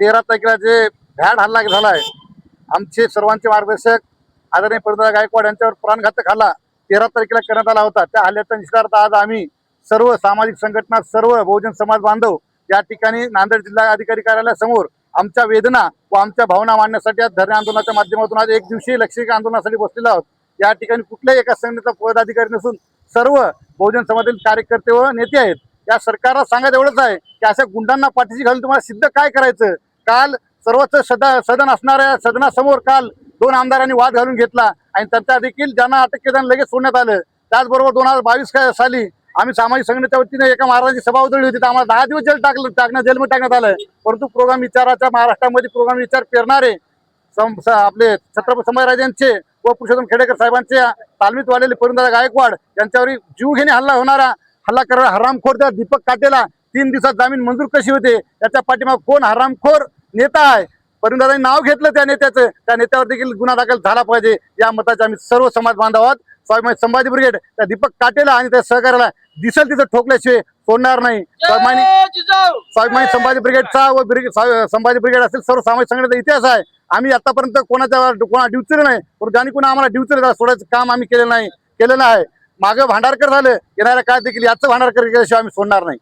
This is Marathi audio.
तेरा तारखेला जे भ्याड हल्ला झालाय आमचे सर्वांचे मार्गदर्शक आदरणीय पंतप्रधान गायकवाड यांच्यावर प्राणघातक हल्ला तेरा तारखेला करण्यात आला होता. त्या हल्ल्याचा निषेधार्थ आज आम्ही सर्व सामाजिक संघटना सर्व बहुजन समाज बांधव या ठिकाणी नांदेड जिल्हा अधिकारी कार्यालयासमोर आमच्या वेदना व आमच्या भावना मांडण्यासाठी आज धरणे आंदोलनाच्या माध्यमातून आज एक दिवशी लक्षिक आंदोलनासाठी बसलेलो आहोत. या ठिकाणी कुठल्याही एका संघटनेचा पदाधिकारी नसून सर्व बहुजन समाजातील कार्यकर्ते व नेते आहेत. या सरकारला सांगायचं एवढंच आहे की अशा गुंडांना पाठीशी घालून तुम्हाला सिद्ध काय करायचं? काल सर्वोच्च सदा सदन असणाऱ्या सदनासमोर काल दोन आमदारांनी वाद घालून घेतला आणि त्यांचा देखील ज्यांना अटक केलं लगेच सोडण्यात आलं. त्याचबरोबर दोन हजार बावीस साली आम्ही सामाजिक संघटनेच्या वतीने एका महाराजांची सभा उधळली होती. तर आम्हाला दहा दिवस जेल टाकलं टाकण्यात जेलमध्ये टाकण्यात आलं. परंतु प्रोग्राम विचाराच्या महाराष्ट्रामध्ये प्रोग्राम विचार पेरणारे सं- आपले छत्रपती संभाजीराजांचे व पुरुषोत्तम खेडेकर साहेबांचे तालमीत वाढलेले परिंदा गायकवाड यांच्यावर जीवघेणी हल्ला होणारा हल्ला करणारा हरामखोर त्या दीपक काटेला तीन दिवसात जामीन मंजूर कशी होते? याच्या पाठीमाग कोण? हरामखोर नेता आहे. परिंदादांनी नाव घेतलं त्या नेत्याचं. त्या नेत्यावर देखील गुन्हा दाखल झाला पाहिजे. या मताचे आम्ही सर्व समाज बांधव आहोत. स्वाभिमानी संभाजी ब्रिगेड त्या दीपक काटेला आणि त्या सहकार्याला दिसेल तिथं ठोकल्याशिवाय सोडणार नाही. स्वाभिमानी स्वाभिमानी संभाजी ब्रिगेडचा व संभाजी ब्रिगेड असेल सर्व सामाजिक संघटनेचा इतिहास आहे. आम्ही आतापर्यंत कोणाच्या कोणा ड्युचर नाही. परंतु ज्यांनी कोणा आम्हाला ड्युचर सोडायचं काम आम्ही केलेलं नाही केलेलं आहे. मागं भांडारकर झालं. येणाऱ्या काळात देखील याचं भांडारकर केल्याशिवाय आम्ही सोडणार नाही.